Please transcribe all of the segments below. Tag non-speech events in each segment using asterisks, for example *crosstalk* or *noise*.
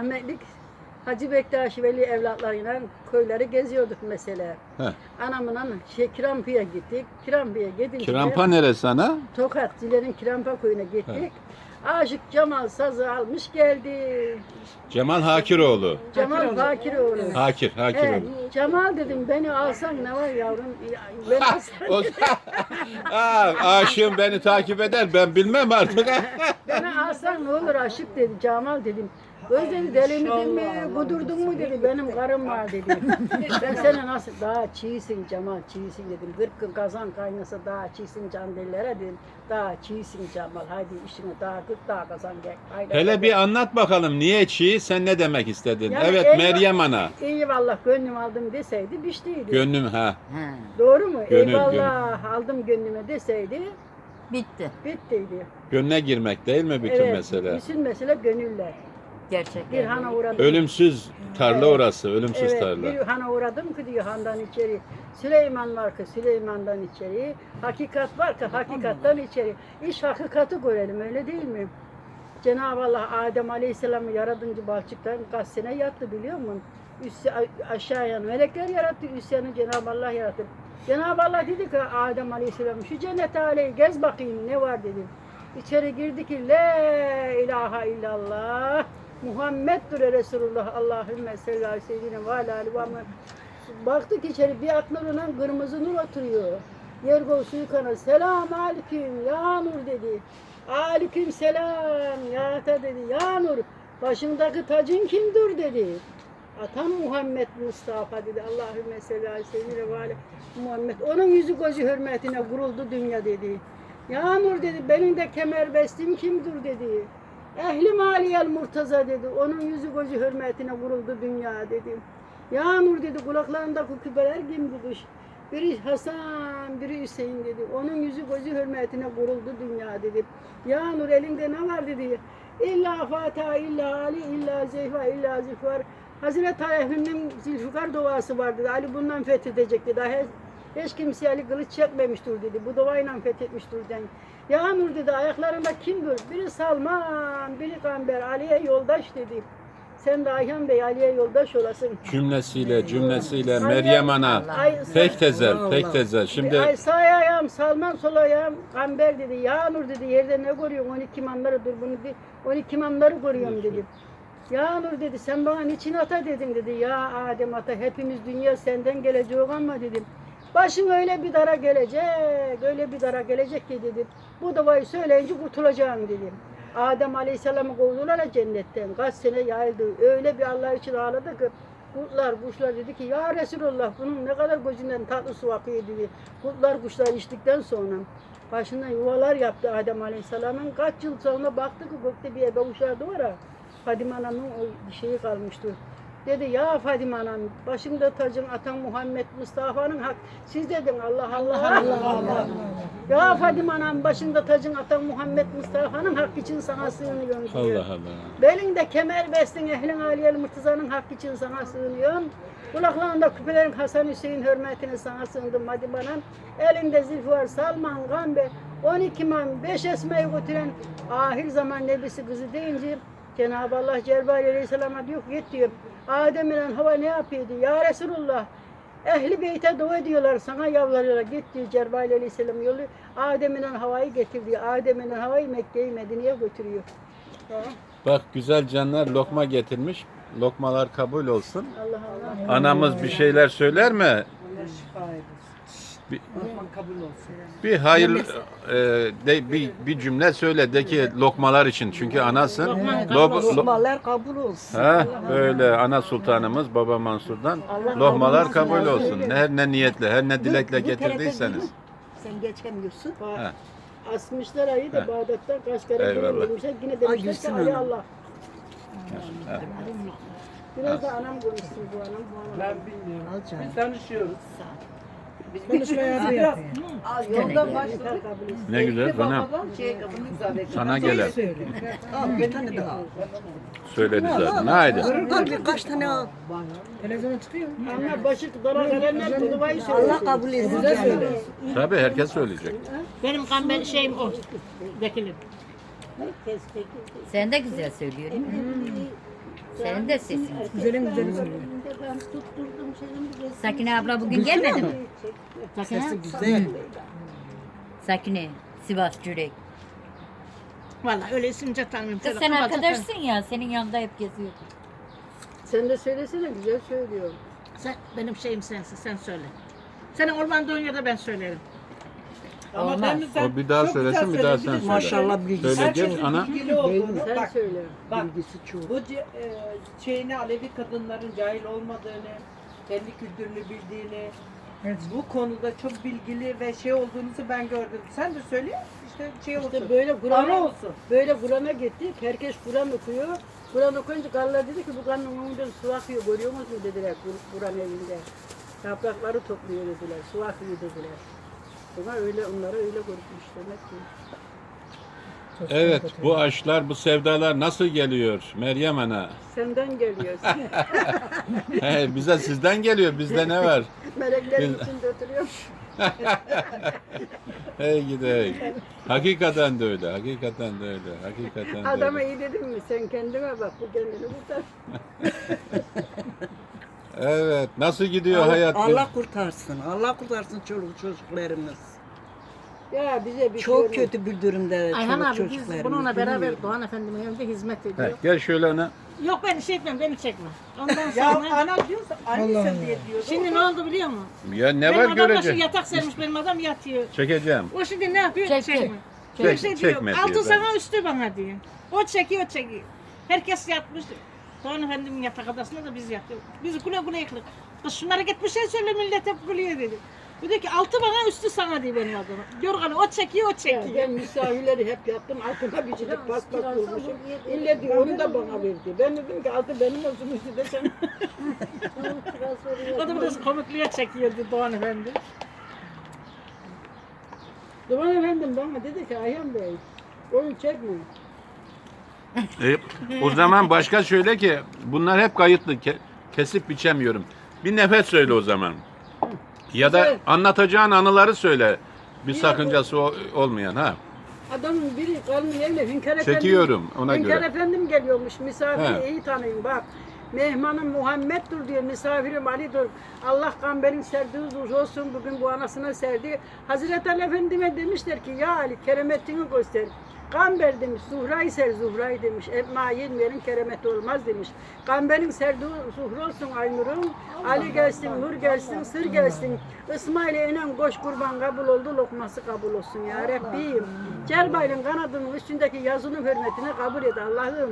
Rahmetlik Hacı Bektaş Veli evlatlarıyla köyleri geziyorduk mesela. Heh. Anamla şey, Kirampi'ye gittik. Kirampi'ye gidince Kirampa neresi ana? Tokat Zile'nin Kirampa köyüne gittik. Aşık Cemal sazı almış geldi. Cemal Hakiroğlu. Cemal Fakiroğlu. Hakir, He, Hakiroğlu. Cemal dedim beni alsan ne var yavrum? Ya, Beni alsan, Aa, aşığım beni takip eder ben bilmem artık. *laughs* beni alsan ne olur aşık dedi. Cemal dedim. Öz dedi delinmedin mi, kudurdun mu dedi, benim karım var dedi. *laughs* ben sana nasıl daha çiğsin Cemal, çiğsin dedim. Kırk kazan kaynasa daha çiğsin can dillere dedim. Daha çiğsin Cemal, haydi işine daha kırk daha kazan gel. Haydi, Hele bir anlat bakalım niye çiğ sen ne demek istedin? Yani evet eyvah- Meryem ana. İyi vallah gönlüm aldım deseydi biştiydi. Gönlüm ha. Doğru mu? Gönül, Eyvallah aldım gönlüme deseydi Bitti. bittiydi. Gönle girmek değil mi bütün evet, mesele? Bütün mesele gönüller. Gerçekten. Bir hana uğradım. Ölümsüz tarla Evet. orası, ölümsüz Evet, tarla. bir hana uğradım ki diyor handan içeri. Süleyman var ki Süleyman'dan içeri. Hakikat var ki hakikattan içeri. İş hakikati görelim öyle değil mi? Cenab-ı Allah Adem Aleyhisselam'ı yaratınca balçıktan kaç sene yattı biliyor musun? Üst, aşağıya melekler yarattı, üst yanı Cenab-ı Allah yarattı. Cenab-ı Allah dedi ki Adem Aleyhisselam şu cennet aleyi gez bakayım ne var dedi. İçeri girdi ki La ilahe illallah Muhammeddur Resulullah Allahümme salli aleyhi ve sellem ve Baktık içeri bir ak nuruna kırmızı nur oturuyor. Yergo suyu kana selam aleyküm ya nur dedi. Aleyküm selam ya ata dedi. Ya nur başındaki tacın kimdir dedi. Atam Muhammed Mustafa dedi. Allahümme salli aleyhi ve ala Muhammed. Onun yüzü gözü hürmetine kuruldu dünya dedi. Ya nur dedi benim de kemer bestim kimdir dedi. Ehli maliyel murtaza dedi. Onun yüzü gözü hürmetine vuruldu dünya dedi. Ya Nur dedi kulaklarındaki küpeler kimdidir? Biri Hasan, biri Hüseyin dedi. Onun yüzü gözü hürmetine vuruldu dünya dedi. Ya Nur elinde ne var dedi. İlla Fatiha, illa Ali, illa Zeyfa, illa Zülfikar. Hazreti Ali'nin Zülfikar duası var dedi. Ali bundan fethedecek dedi. Hiç, hiç kimse Ali kılıç çekmemiştir dedi. Bu duayla fethetmiştir dedi. Ya Nur dedi ayaklarında kimdir? Biri Salman, biri Gamber, Ali'ye yoldaş dedi. Sen de Ayhan Bey Ali'ye yoldaş olasın. Cümlesiyle, cümlesiyle Meryem ana. Ay, Pek tezel, pek tezel. Şimdi... Ay sağ ayağım Salman sol ayağım Gamber dedi. Ya Nur dedi yerde ne görüyorsun? 12 imamları dur bunu de, 12 imamları görüyorum dedi. Ya Nur dedi sen bana niçin ata dedin dedi. Ya Adem ata hepimiz dünya senden gelecek ama dedim. Başın öyle bir dara gelecek, öyle bir dara gelecek ki dedim. Bu duayı söyleyince kurtulacaksın dedim. Adem Aleyhisselam'ı kovdular cennetten. Kaç sene yayıldı. Öyle bir Allah için ağladı ki kurtlar, kuşlar dedi ki ya Resulullah bunun ne kadar gözünden tatlı su akıyor dedi. Kurtlar, kuşlar içtikten sonra başına yuvalar yaptı Adem Aleyhisselam'ın. Kaç yıl sonra baktı ki gökte bir ebe uşağı var ya. Fadime Ana'nın şeyi kalmıştı. Dedi ya Fadime Anam başımda tacın atan Muhammed Mustafa'nın hak. Siz dedin Allah Allah Allah Allah. Ya Fadime Anam başında tacın atan Muhammed Mustafa'nın hak için sana sığınıyorum diyor. Allah Allah. Belinde kemer bestin ehlin aliyel mırtızanın hak için sana sığınıyorum. Kulaklarında küpelerin Hasan Hüseyin hürmetine sana sığındım hadi bana. Elinde zilfi var Salman Gambe 12 man 5 esmeyi götüren ahir zaman nebisi kızı deyince Cenab-ı Allah Cebrail Aleyhisselam'a diyor ki git diyor. Adem ile hava ne yapıyordu? Ya Resulullah Ehli beyte dua ediyorlar sana yavrularıyla git diyor Cebrail Aleyhisselam yolu Adem ile havayı getir diyor. Adem ile havayı Mekke'yi Medine'ye götürüyor. Bak güzel canlar lokma getirmiş. Lokmalar kabul olsun. Allah Allah. Anamız bir şeyler söyler mi? Bir, bir hayır e, de, bir, bir cümle söyle de ki lokmalar için. Çünkü anasın. Lo- lo- Lokmalar kabul olsun. Ha, öyle ana sultanımız baba Mansur'dan lohmalar kabul olsun. Her ne niyetle, her ne dilekle getirdiyseniz. Sen geçemiyorsun. Ha. Asmışlar ayı da. Bağdat'tan kaç kere Eyvallah. demişler. Yine demişler ki Gülsün Ali Hanım. Allah. Biraz da anam konuşsun bu anam bu anam. Ben bilmiyorum. Al canım. Biz tanışıyoruz. Konuşmaya etsin. Ne güzel bana Şey, sana gelen Al bir tane daha. söyledi zaten. Haydi. Al birkaç tane al. Başı dara gelenler bu duayı söylüyor. Allah kabul etsin. Tabii herkes söyleyecek. Benim kamber şeyim o. Vekilim. Sen de güzel söylüyorsun. Senin de sesin. Güzelin güzeli söylüyor. Ben tutturdum senin bir resmini. Sakine abla bugün gelmedi mi? Sesi güzel. Sakine, Sivas Cürek. Vallahi öyle isimce tanımıyorum. Kız sen arkadaşsın ya, senin yanında hep geziyor. Sen de söylesene güzel söylüyor. Sen, benim şeyim sensin sen söyle. Senin orman dön yerde ben söylerim. Ama Olmaz. sen O bir daha çok güzel söylesin bir daha söyledin. sen Maşallah söyle. bilgisi. Söyle Herkesin ana. bilgili olduğunu. Sen Bak, söyle. bak Bilgisi çok. bu ce- e, şeyini Alevi kadınların cahil olmadığını, kendi kültürünü bildiğini, bu konuda çok bilgili ve şey olduğunuzu ben gördüm. Sen de söyle işte şey olsun. İşte böyle Ara Kur'an'a olsun. böyle Kur'an'a gittik. Herkes Kur'an okuyor. Kur'an okuyunca karılar dedi ki bu kanın önünden su akıyor görüyor musun dediler Kur- Kur'an evinde. Yaprakları topluyor dediler. Su akıyor dediler. Buna öyle onlara öyle görmüş demek ki. Evet bu aşklar bu sevdalar nasıl geliyor Meryem Ana? Senden geliyor. *laughs* *laughs* He, bize sizden geliyor bizde ne var? *laughs* Meleklerin Biz- içinde oturuyor. Hey gidey. Hakikaten de öyle. Hakikaten de öyle. Hakikaten de Adama öyle. iyi dedim mi? Sen kendine bak bu kendini tutar. Evet. Nasıl gidiyor Allah, hayat? Allah kurtarsın. Allah kurtarsın çoluk çocuklarımız. Ya bize bir Çok şey kötü bir durumda Ayhan çoluk abi biz çocuklarımız. bununla beraber. Doğan Efendi'nin evinde hizmet Heh, ediyor. gel şöyle ana. Yok ben şey etmem, beni çekme. Ondan Ya sonra... ana diyorsa annesin diye diyordu. Şimdi ne oldu biliyor musun? Ya ne benim var adam başı görecek? yatak sermiş benim adam yatıyor. Çekeceğim. O şimdi ne yapıyor? Çekti. Çekme. Çek- Bir şey diyor. çekme Altı diyor sana üstü bana diyor. O çekiyor o çekiyor. Herkes yatmış. Doğan Efendi'nin yatak odasında da biz yatıyoruz. Biz güle güle yıkılık. Kız şunlara git bir şey söyle millet hep gülüyor dedi. Bu diyor ki altı bana üstü sana diyor benim adama. Yorganı o çekiyor o Ya çekiyor. ben misafirleri hep yaptım. Altına bir çocuk pas pas kurmuşum. İlle diyor onu da bana verdi. Ben dedim ki altı benim olsun üstü de sen. O da biraz komikliğe çekiyordu Doğan Efendi. Duman efendim bana dedi ki Ayhan Bey onu çekme. E, o zaman başka söyle ki bunlar hep kayıtlı. Ke- kesip biçemiyorum. Bir nefes söyle o zaman. Ya da anlatacağın anıları söyle. Bir sakıncası o- olmayan ha. Adamın biri kalın evle Hünkar Efendim. Çekiyorum ona Hünkar göre. Efendim geliyormuş. Misafiri He. iyi tanıyın bak. Mehmanım Muhammed'dir diyor, misafirim Ali'dir. Allah gamberin serdiği ruh olsun, bugün bu anasına serdi. Hazreti Ali Efendim'e demişler ki, ya Ali keremetini göster. Gamber demiş, Zuhra'yı ser Zuhra'yı demiş. Etma yenmeyenin keremeti olmaz demiş. Gamberin serdiği zuhru olsun Aynur'un. Ali gelsin, Nur gelsin, Sır gelsin. İsmail'e inen koş kurban kabul oldu, lokması kabul olsun ya Rabbim. Cerbail'in kanadının üstündeki yazının hürmetine kabul et Allah'ım.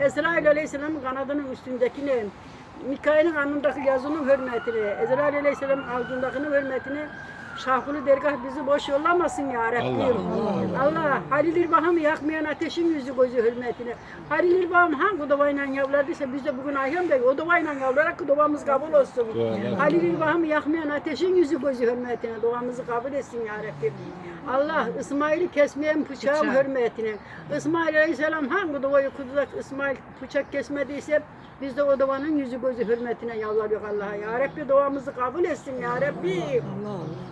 Esrail Aleyhisselam'ın kanadının üstündekine, Mikail'in alnındaki yazının hürmetine, Ezrail Aleyhisselam'ın altındakinin hürmetine Şahkulu dergah bizi boş yollamasın ya Rabbim. Allah, Allah, Halil İrbah'ımı yakmayan ateşin yüzü gözü hürmetine. Halil İrbah'ım hangi duvayla yavlardıysa biz de bugün Ayhan Bey o duvayla yavrarak duamız kabul olsun. Dualar. Halil İrbah'ımı yakmayan ateşin yüzü gözü hürmetine duamızı kabul etsin ya Rabbim. Allah İsmail'i kesmeyen bıçağın hürmetine. İsmail Aleyhisselam hangi duayı kududak İsmail bıçak kesmediyse biz de o duanın yüzü gözü hürmetine yalvarıyor Allah'a. Ya Rabbi duamızı kabul etsin ya Rabbi.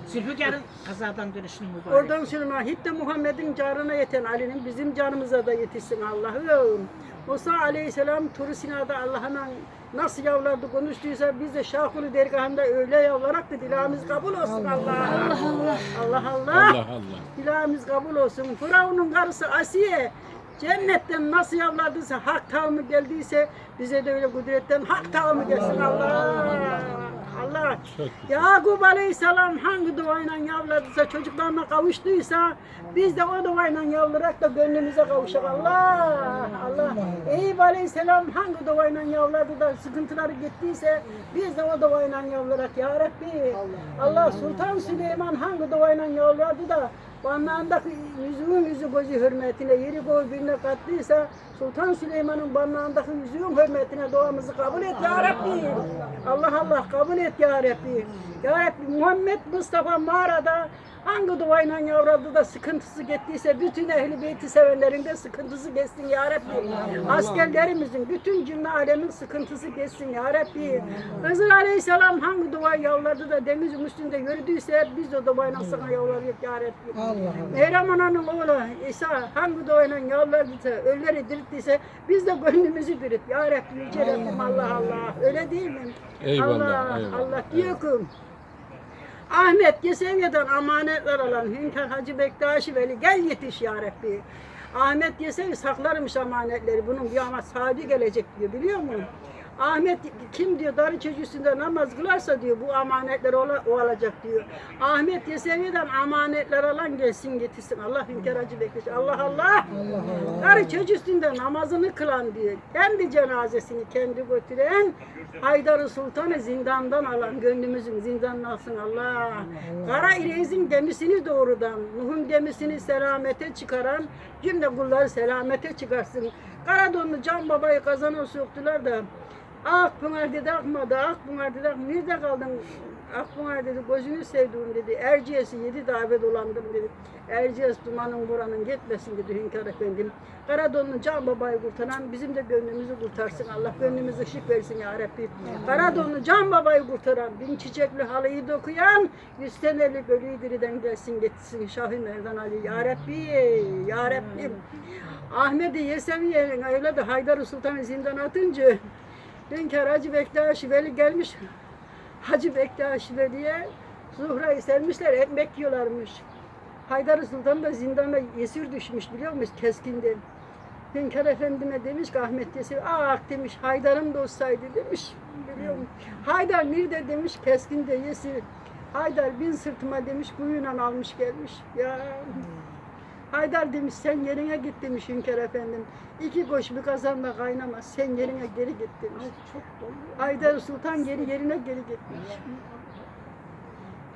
Zülfükar'ın kazadan dönüşünü mübarek. Oradan sonra hitte Muhammed'in canına yeten Ali'nin bizim canımıza da yetişsin Allah'ım. Musa Aleyhisselam Tur Sina'da Allah'la nasıl yavlardı konuştuysa biz de Şahulu dergahında öyle yavlarak da dilamiz kabul olsun Allah. Allah Allah. Allah Allah. Allah Allah. Dilamiz kabul olsun. Firavun'un karısı Asiye cennetten nasıl yavlardıysa hak tavmı geldiyse bize de öyle kudretten hak tavmı gelsin Allah. Allah. Yakup Aleyhisselam hangi duayla yavladıysa, çocuklarına kavuştuysa biz de o duayla yavlarak da gönlümüze kavuşalım. Allah! Allah! Eyüp Aleyhisselam hangi duayla yavladı da sıkıntıları gittiyse biz de o duayla yavlarak ya Rabbi. Allah Sultan Süleyman hangi duayla yavladı da Barnağındaki yüzüğün yüzü gözü hürmetine yeri koy birine kattıysa Sultan Süleyman'ın barnağındaki yüzüğün hürmetine duamızı kabul et ya Rabbi. Allah Allah kabul et ya Rabbi. Ya Rabbi Muhammed Mustafa mağarada Hangi duayla yavruldu da sıkıntısı gittiyse bütün ehli beyti sevenlerin de sıkıntısı geçsin ya Rabbi. Askerlerimizin bütün cümle alemin sıkıntısı geçsin ya Rabbi. Hızır Aleyhisselam hangi duayı yavrulardı da denizin üstünde yürüdüyse biz de duayla sana yavrularız ya Rabbi. Allah Meryem Ana'nın oğlu İsa hangi duayla yavrulardıysa, ölüleri dirittiyse biz de gönlümüzü dirit. Ya Rabbi, Yüce Rabbim Allah Allah. Öyle değil mi? Eyvallah, Allah, eyvallah, Allah diyor ki Ahmet Yeseviye'den amanetler alan Hünkar Hacı Bektaşi Veli gel yetiş ya Rabbi. Ahmet Yesevi saklarmış amanetleri. Bunun bir ama saati gelecek diyor biliyor musun? Ahmet kim diyor darı çocuğunda namaz kılarsa diyor bu amanetler ola, o alacak diyor. Ahmet Yesevi'den amanetler alan gelsin getirsin. Allah Hünkar Hacı Bektaşi. Allah Allah. Darı çocuğunda namazını kılan diyor. Kendi cenazesini kendi götüren Haydar Sultan'ı zindandan alan gönlümüzün zindanını alsın Allah. Kara İrez'in gemisini doğrudan, Nuh'un gemisini selamete çıkaran cümle kulları selamete çıkarsın. Karadonlu Can Baba'yı kazana soktular da Akpınar dedi akmadı, Akpınar dedi akmadı. Nerede kaldın? Akpınar dedi gözünü sevdiğim dedi. Erciyes'i yedi davet dolandım dedi. Erciyes dumanın buranın gitmesin dedi Hünkar Efendim. Karadonlu Can Baba'yı kurtaran bizim de gönlümüzü kurtarsın. Allah gönlümüze ışık versin ya Rabbi. Karadonlu Can Baba'yı kurtaran, bin çiçekli halıyı dokuyan, yüz senelik ölüyü diriden gelsin getirsin Şahin Merdan Ali. Ya Rabbi, Ya Rabbim. Ahmet'i Yeseviye'nin evladı Haydar Sultan'ı zindan atınca Hünkar Hacı Bektaş Veli gelmiş. Hacı Bektaş Veli'ye Zuhra'yı sermişler, ekmek yiyorlarmış. Haydar Sultan da zindana esir düşmüş biliyor musun keskinde. Hünkar Efendime demiş ki Ahmet Yesevi, ah demiş Haydar'ım da olsaydı demiş. Biliyor musun? Haydar nerede demiş keskinde esir. Haydar bin sırtıma demiş kuyuyla almış gelmiş. Ya Haydar demiş sen yerine git demiş Hünkar Efendim. İki koş bir kazanla kaynamaz. Sen yerine geri git demiş. Haydar Sultan geri yerine geri gitmiş.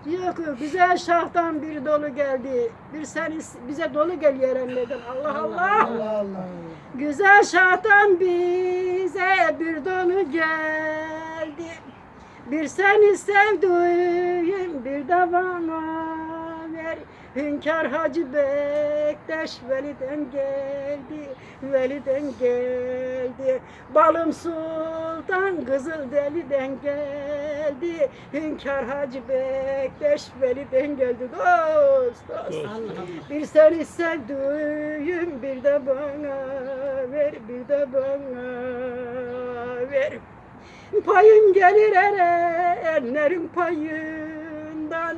Diyor ki güzel şahtan bir dolu geldi. Bir sen bize dolu gel yerenlerden. Allah Allah. Allah Allah. Güzel şahtan bize bir dolu geldi. Bir seni sevdiğim bir de bana ver. Hünkar Hacı Bektaş Veli'den geldi, Veli'den geldi. Balım Sultan Kızılderili'den geldi. Hünkar Hacı Bektaş Veli'den geldi. Dost, dost. Bir seni sevdiğim bir de bana ver, bir de bana ver. Payım gelir erenlerin payından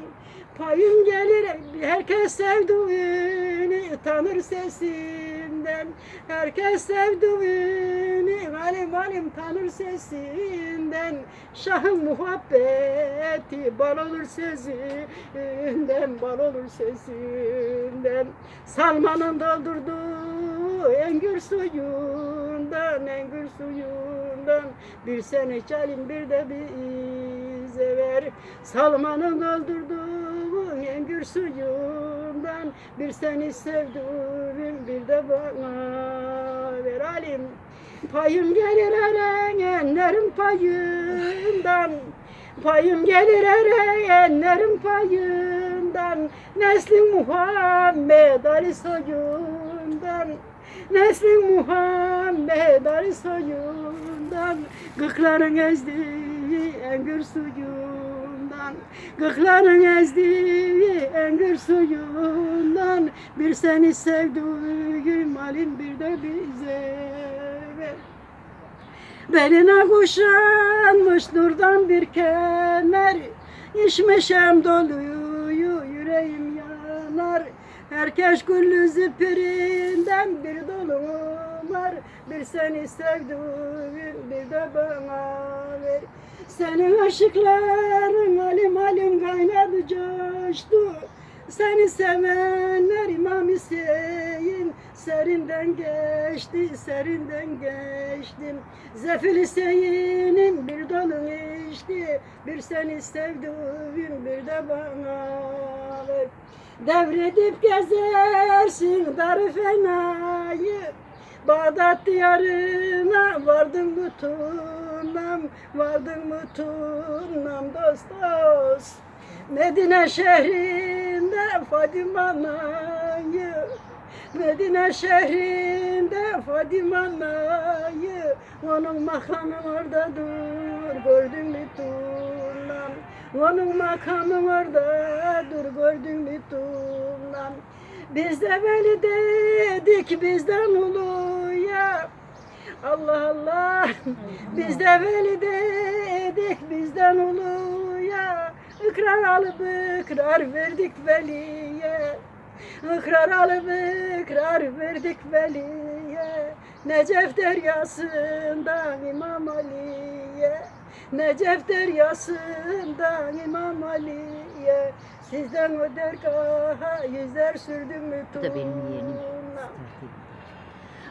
Payım gelir herkes sevdiğini tanır sesinden. Herkes sevdiğini alim alim tanır sesinden. Şahın muhabbeti bal olur sesinden Bal olur sesinden. Salmanın doldurduğu engür suyundan Engür suyundan. Bir sen içelim bir de bize ver. Salmanın doldurduğu engür suyundan Bir seni sevdiğim bir de bana ver alim Payım gelir erenlerin payından Payım gelir erenlerin payından. Neslin Muhammed Ali soyundan Neslin Muhammed Ali soyundan. Gıkların ezdiği engür suyundan Gıkların ezdiği engür suyundan Bir seni sevdiğim alim bir de bize. Ver Beline kuşanmış nurdan bir kemer İçmişem doluyu yüreğim yanar. Herkes güllü zipirinden bir dolu var. Bir seni sevdiğim bir de bana ver Senin aşıkların alim alim kaynadı coştu seni sevenler İmam Hüseyin serinden geçti, serinden geçtim. Zefil Hüseyin'im bir dolu içti, bir seni sevdiğim bir de bana ver. Devredip gezersin darı fenayı, Bağdat diyarına vardım mı tunam, vardım mı tunam dost dost. Medine şehrinde Fadime anayı, Medine şehrinde Fadime anayı, onun makamı orada dur, gördün mü tunam. Onun makamı orada dur, gördün mü tunam. Biz de veli dedik bizden uluya. Allah Allah. Biz de veli dedik bizden uluya. İkrar alıp ikrar verdik veliye. İkrar alıp ikrar verdik veliye. Necef deryasından İmam Ali'ye. Necef deryasından İmam Ali'ye. Sizden o dergaha yüzler sürdüm mü Bu da benim yeğenim.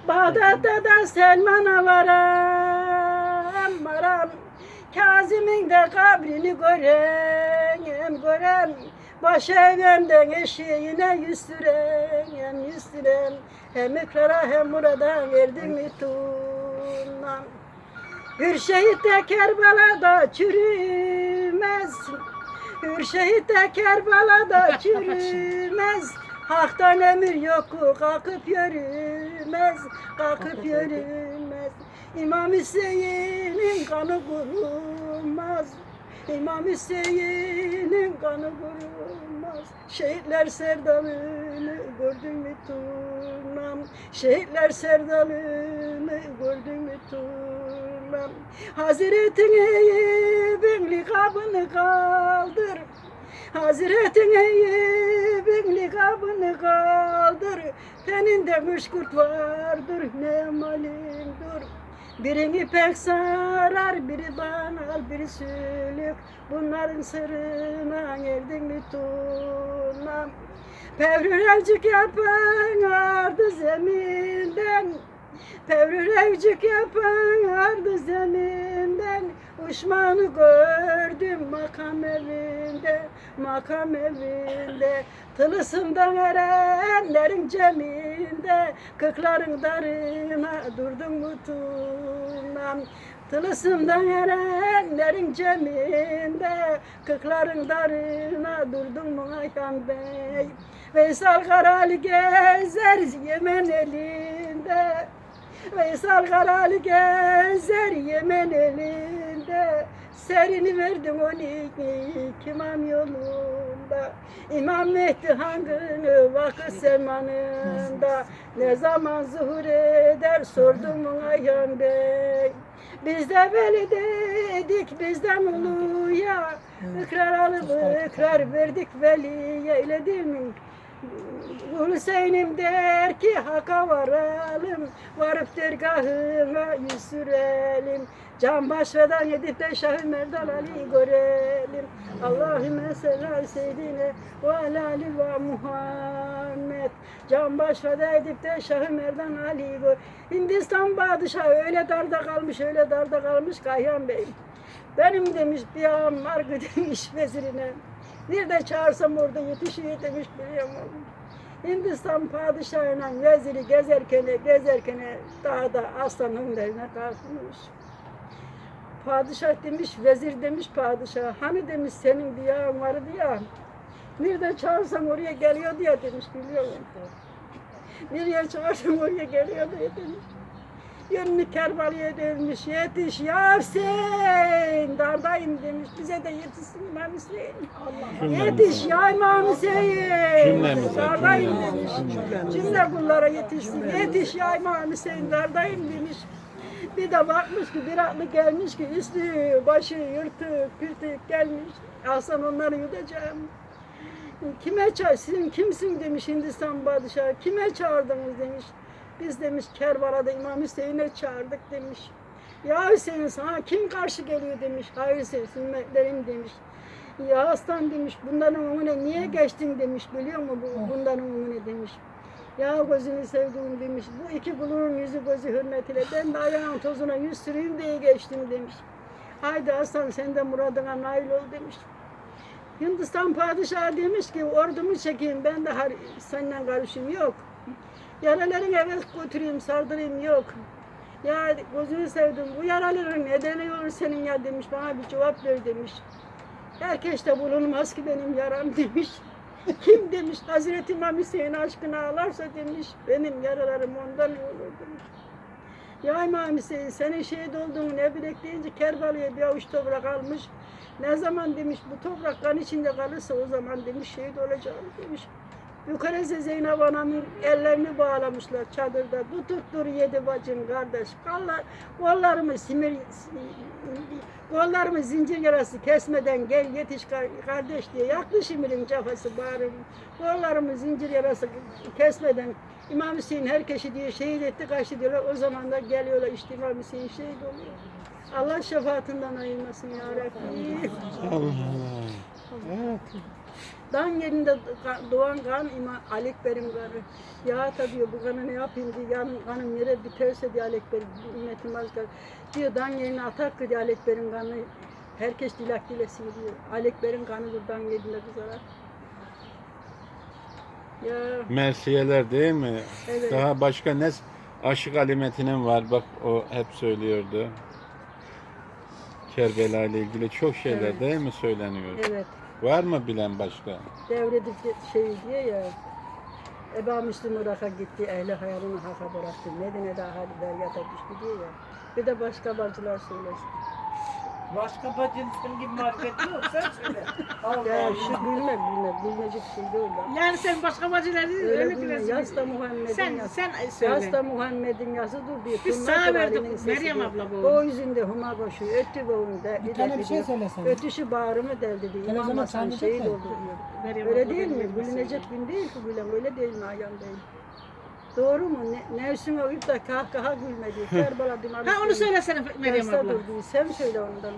Bağdat'ta da Selman'a varam varam Kazım'ın da kabrini göreyim görem. Baş evimden eşeğine yüstüreyim yüstüreyim Hem ikrara hem burada verdim mi tunam Hür şehit de Kerbela'da çürümez Hür şehit de Kerbela'da *laughs* çürümez. Hak'tan emir yok kalkıp yürümez. Kalkıp yürümez. İmam Hüseyin'in kanı kurulmaz. İmam Hüseyin'in kanı kurulmaz. Şehitler serdalını gördün mü turnam? Şehitler serdalını gördün mü turnam? Hazretin Eyüp'ün likabını kaldır Hazretin Eyüp'ün likabını kaldır. Teninde müşkurt vardır ne malimdur Birini pek sarar, biri banal, biri sülük. Bunların sırrına erdin mi tunam Pevrülevcik yapan ardı zeminden Pevrülevcik yapan ardı zeminden. Uşmanı gördüm makam evinde, makam evinde. Tılısımdan erenlerin ceminde Kıkların darına durdum mu tunam Tılısımdan erenlerin ceminde Kıkların darına durdum mu Ayhan Bey. Veysel Karali gezer Yemen elinde Veysel Karali gezer Yemen elinde. Serini verdim onu imam yolunda. İmam Mehdi hangını vakı semanında. Ne zaman zuhur eder sordum mu Ayhan Bey. Biz de veli dedik bizden uluya İkrar alıp ikrar verdik veliye. Öyle değil mi? Hüseyin'im der ki haka varalım Varıp dergahına yüz sürelim Can başveden edip de Şah-ı Merdan Ali görelim Allahümme salli seyyidine ve ala Ali ve Muhammed Can başveda edip de Şah-ı Merdan Ali gör Hindistan padişahı öyle darda kalmış öyle darda kalmış Kayhan Bey benim demiş bir ağam var *laughs* demiş vezirine. Nerede çağırsam orada yetişiyor demiş biliyor musun? Hindistan padişahıyla veziri gezerken gezerken dağda aslanın üzerine kalkmış. Padişah demiş, vezir demiş padişah. Hani demiş senin bir ağam vardı ya. Nerede çağırsam oraya geliyor diye demiş biliyor musun? Nereye çağırsam oraya geliyor diye demiş. Yönünü Kerbali'ye dönmüş. Yetiş ya Hüseyin. Dardayım demiş. Bize de yetişsin İmam Hüseyin. Yetiş ya İmam Hüseyin. Cümlemize, Dardayım cümlemize. demiş. Cümle kullara yetişsin. Yetiş ya İmam Hüseyin. Dardayım demiş. Bir de bakmış ki bir aklı gelmiş ki üstü başı yırtık pürtük gelmiş. Alsam onları yutacağım. Kime çağır, sizin kimsin demiş Hindistan padişahı. Kime çağırdınız demiş. Biz demiş Kerbala'da İmam Hüseyin'e çağırdık demiş. Ya Hüseyin sana kim karşı geliyor demiş. Hayır Hüseyin sünmetlerim demiş. Ya aslan demiş bunların önüne niye geçtin demiş biliyor musun bu, bunların önüne demiş. Ya gözünü sevdiğim demiş. Bu iki kuluğun yüzü gözü hürmetiyle ben de ayağın tozuna yüz süreyim diye geçtim demiş. Haydi aslan sen de muradına nail ol demiş. Hindistan padişahı demiş ki ordumu çekeyim ben de seninle karışım yok. Yaraların eve götüreyim, sardırayım yok. Ya gözünü sevdim, bu yaraların nedeni olur senin ya demiş, bana bir cevap ver demiş. Herkes de bulunmaz ki benim yaram *laughs* demiş. Kim demiş, Hazreti İmam Hüseyin aşkına ağlarsa demiş, benim yaralarım ondan olur demiş. Ya İmam Hüseyin senin şehit olduğunu ne bilek deyince Kerbala'ya bir avuç toprak almış. Ne zaman demiş bu toprak kan içinde kalırsa o zaman demiş şehit olacağım demiş. Yukarısı Zeynep Anam'ın ellerini bağlamışlar çadırda. Tutuktur yedi bacın kardeş. Kollar, kollarımı simir, kollarımı zincir yarası kesmeden gel yetiş kar- kardeş diye yaktı şimirin cafası bağrım. Kollarımı zincir yarası kesmeden İmam Hüseyin herkesi diye şehit etti kaçtı diyorlar. O zaman da geliyorlar işte İmam Hüseyin şehit oluyor. Allah şefaatinden ayırmasın ya Rabbi. Allah Allah. Dan yerinde doğan kan İmam Ali Ekber'in kanı. Ya tabii bu kanı ne yapayım diye yan kanım yere biterse diye Ali Ekber ümmetim az kal. Diyor dan yerine atak diye Ali Ekber'in kanı. Herkes dilak dilesin diyor. Ali Ekber'in kanıdır dan yerinde kızarak. Ya Mersiyeler değil mi? Evet. Daha başka ne Aşık Ali Metin'in var. Bak o hep söylüyordu. Kerbela ile ilgili çok şeyler Evet. değil mi söyleniyor? evet. Var mı bilen başka? devredip şey diye ya Eba Müslüm Irak'a gitti, ehli hayalini haka bıraktı. Medine'de ahali deryata düştü diye ya. Bir de başka bacılar söylesin. Başka bacın senin gibi marifetli yok sen söyle. Allah Ya Allah. şu bilme bilme, bilmecik şey değil lan. Yani sen başka bacıları Öyle öyle bilme, bilesin. yas da Muhammed'in Sen, yazı. sen söyle. da Muhammed'in yazıdır diye. Biz Tırnak sana verdik, sesi Meryem abla bu. O yüzünde huma koşuyor, öttü boğunda. Bir tane bir şey söylesene. Ötüşü bağrımı deldi diyor. İmam Televizyona Hasan çalacak şehit ya. oldu diyor. Meryem Öyle abla değil benim mi? elime Gülünecek gün değil ki gülen. Öyle değil mi ayağım değil. Doğru mu? Ne, nefsime uyup da kahkaha gülmedi. Kerbala dumanı. Ha onu söylesene Meryem abla. durdu. Sen söyle ondan.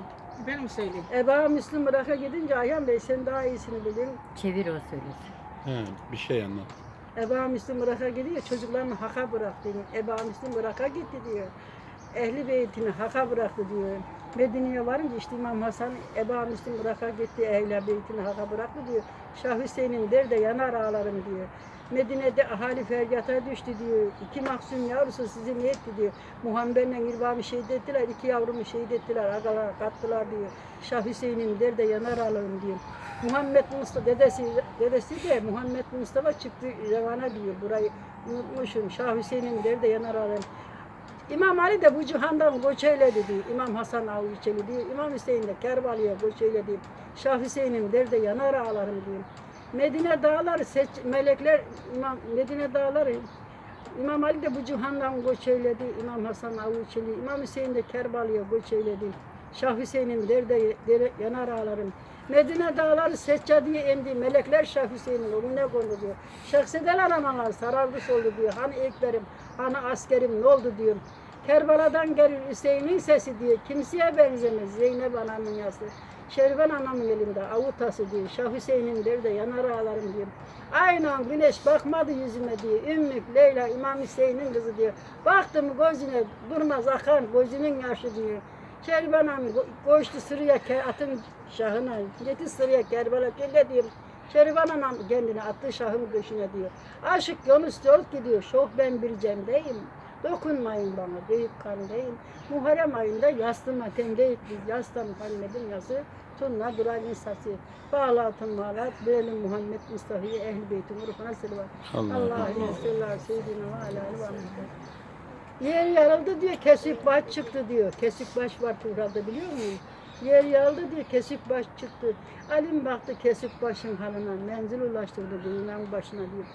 Ben mi söyleyeyim? Eba Müslüm Irak'a gidince Ayhan Bey sen daha iyisini bilin. Çevir o söylesin. He, bir şey anlat. Eba Müslüm Irak'a gidiyor çocuklarını haka bıraktı. Eba Müslüm Irak'a gitti diyor. Ehli beytini haka bıraktı diyor. Medine'ye varınca işte İmam Hasan Eba Müslüm Irak'a gitti. Ehli beytini haka bıraktı diyor. Şah Hüseyin'in der de yanar ağlarım diyor. Medine'de ahali feryata düştü diyor. İki mahzun yavrusu sizi ne etti diyor. Muhammed'le İrbab'ı şehit ettiler. iki yavrumu şehit ettiler. Agalar kattılar diyor. Şah Hüseyin'in der de yanar ağlarım diyor. Muhammed Mustafa dedesi, dedesi de Muhammed Mustafa çıktı revana diyor. Burayı unutmuşum. Şah Hüseyin'in der de yanar ağlarım. İmam Ali de bu cihandan göç eyledi diyor. İmam Hasan Avuçeli diyor. İmam Hüseyin de Kerbala'ya göç eyledi. Şah Hüseyin'in der de yanar ağlarım diyor. Medine dağları seç, melekler İmam Medine dağları İmam Ali de bu cihandan göç eyledi. İmam Hasan Avuçeli, İmam Hüseyin de Kerbala'ya göç eyledi. Şah Hüseyin'in derde, dere, yanar ağlarım. Medine dağları seccadiye indi. Melekler Şah Hüseyin'in önüne kondu diyor. Şahsedeler analar sararmış oldu diyor. Hani ekberim, hani askerim ne oldu diyor. Kerbala'dan gelir Hüseyin'in sesi diyor. Kimseye benzemez Zeynep anamın yası. Şerifen anamın elinde avutası diyor. Şah Hüseyin'in der de yanar ağlarım diyor. Aynen güneş bakmadı yüzüme diyor. Ümmük Leyla İmam Hüseyin'in kızı diyor. Baktım gözüne durmaz akan gözünün yaşı diyor. Şerifen anam ko- koştu sıraya atın şahına. Gitti sıraya Kerbala kelle diyor. Şerifen anam kendini attı şahın döşüne diyor. Aşık Yunus diyor ki diyor. Şoh ben bir cemdeyim. Dokunmayın bana deyip kandayım. Muharrem ayında yastıma tendeyip biz yastan Muhammed'in yası. Tunla duran insası. Bağlatın bağlat. Birelim Muhammed Mustafa'yı ehl-i beytin ruhuna Allah. Allah'ın sallallahu seyyidina ve ala alihi ve. Yer yarıldı diyor, kesik baş çıktı diyor. Kesik baş var Tuğral'da biliyor musun? Yer yarıldı diyor, kesik baş çıktı. Alim baktı kesik başın halına, menzil ulaştırdı inan başına diyor.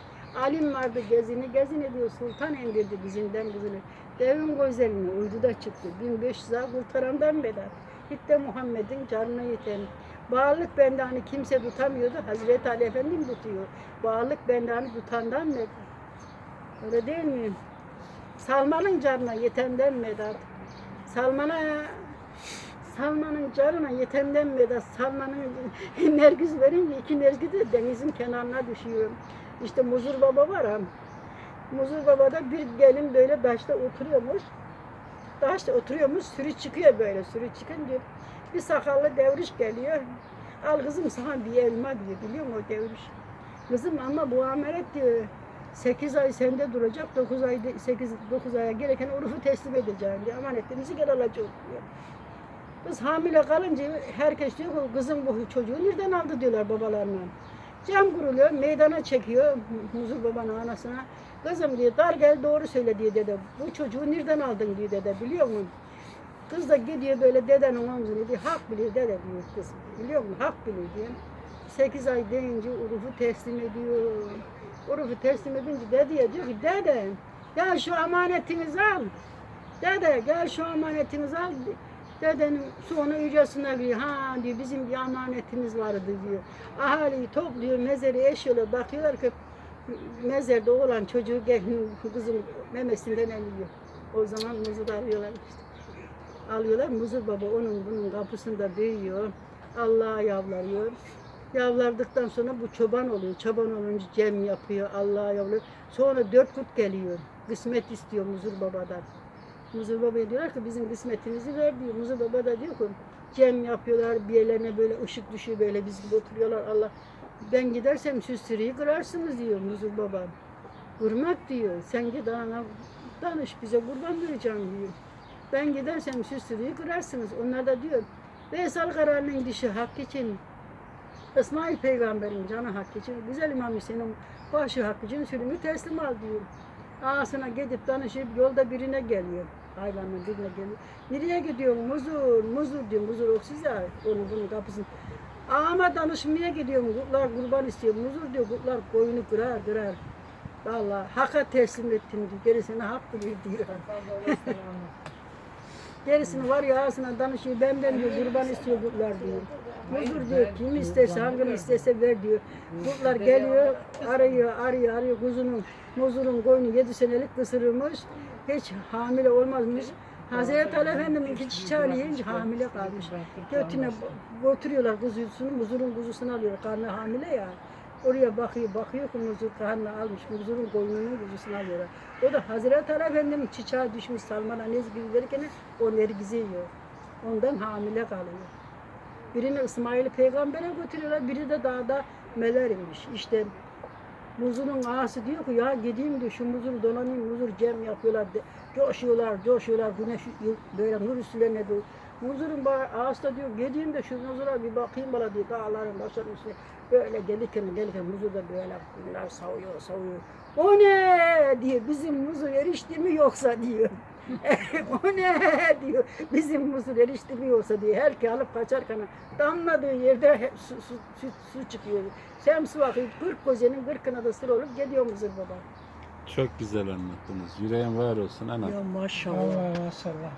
Alim vardı gezini gezini diyor, sultan indirdi dizinden kızını. Devin gözlerini uydu da çıktı. 1500 daha kurtarandan bedel. Hitte Muhammed'in canına yeten. Bağlılık bende hani kimse tutamıyordu. Hazreti Ali Efendim tutuyor. Bağlılık bende hani tutandan medet. Öyle değil mi? Salmanın canına yetenden medet. Salmana Salmanın canına yetenden medet. Salmanın *laughs* nergiz verince iki nergiz de denizin kenarına düşüyor. İşte Muzur Baba var ha. Muzur Baba'da bir gelin böyle taşta oturuyormuş. Taşta oturuyormuş, sürü çıkıyor böyle. Sürü çıkınca bir sakallı devriş geliyor. Al kızım sana bir elma diyor. Biliyor musun o devriş? Kızım ama bu amelet diyor. 8 ay sende duracak, 9 ay 8 9 aya gereken urufu teslim edeceğim diye amanetimizi geri alacak diyor. Kız hamile kalınca herkes diyor ki kızım bu çocuğu nereden aldı diyorlar babalarına. Cam kuruluyor, meydana çekiyor Muzur babanın anasına. Kızım diyor dar gel doğru söyle diyor dede. Bu çocuğu nereden aldın diyor dede biliyor musun? Kız da gidiyor böyle dedenin omzuna diyor. Hak bilir dede diyor kız. Biliyor musun? Hak bilir diyor. 8 ay deyince urufu teslim ediyor. Urufu teslim edince dedeye diyor ki dede gel şu amanetimizi al. Dede gel şu amanetimizi al. Dedenin sonu yücesine diyor. Ha diyor bizim bir amanetimiz vardı diyor. Ahaliyi topluyor mezarı eşiyorlar. Bakıyorlar ki mezarda olan çocuğu gel, kızın memesinden emiyor. O zaman muzu da arıyorlar işte. Alıyorlar muzur baba onun bunun kapısında büyüyor. Allah'a yavlarıyor. Yavlardıktan sonra bu çoban oluyor. Çoban olunca cem yapıyor. Allah'a yavruyor. Sonra dört kut geliyor. Kısmet istiyor Muzur Baba'dan. Muzur Baba'ya diyorlar ki bizim kısmetimizi ver diyor. Muzur Baba da diyor ki cem yapıyorlar. Bir yerlerine böyle ışık düşüyor böyle biz gibi oturuyorlar. Allah ben gidersem süsürüyü kırarsınız diyor Muzur Baba. Kırmak diyor. Sen git ana danış bize kurban vereceğim diyor. Ben gidersem süsürüyü kırarsınız. Onlar da diyor Veysel Karar'ın dişi hak için İsmail peygamberin canı hak için, güzel İmam Hüseyin'in başı hak için sürümü teslim al diyor. Ağasına gidip danışıp yolda birine geliyor. Hayvanın birine geliyor. Nereye gidiyorsun? Muzur, muzur diyor. Muzur ya onun bunun kapısını. Ağama danışmaya gidiyorum. Kutlar kurban istiyor. Muzur diyor. Kutlar koyunu kırar kırar. Vallahi haka teslim ettim diyor. Gerisini hak bilir diyor. *laughs* Gerisini var ya ağasına danışıyor. Benden diyor kurban istiyor kutlar diyor. Muzur diyor kim isterse hangini istese ver diyor. Kurtlar geliyor arıyor arıyor arıyor kuzunun muzurun koyunu yedi senelik kısırılmış. Hiç hamile olmazmış. Hazreti Ali Efendimiz iki çiçeğini yiyince hamile kalmış. Götüne götürüyorlar kuzusunu, muzurun kuzusunu alıyor. Karnı hamile ya. Oraya bakıyor, bakıyor ki muzur karnı almış. Muzurun koyununun kuzusunu alıyorlar. O da Hazreti Ali Efendimiz çiçeğe düşmüş Salman'a nezgül verirken o nergizi yiyor. Ondan hamile kalıyor. Birini İsmail peygambere götürüyorlar, biri de dağda meler inmiş. İşte muzurun ağası diyor ki ya gideyim diyor şu muzuru donanayım, muzur cem yapıyorlar, de, coşuyorlar, coşuyorlar, güneş böyle nur üstlerine diyor. Muzurun ağası da diyor gideyim de şu muzura bir bakayım bana diyor dağların başların üstüne. Böyle gelirken gelirken muzur da böyle bunlar savuyor, savuyor. O ne diyor, bizim muzur erişti mi yoksa diyor. *laughs* o ne diyor, bizim muzur erişti mi yoksa diyor. Herkes alıp kaçarken damladığı yerde hep su, su, su, su çıkıyor. Sen su akıyor, kırk kozenin kırkına da sır olup gidiyor muzur baba. Çok güzel anlattınız. Yüreğin var olsun ana. Ya maşallah. Allah maşallah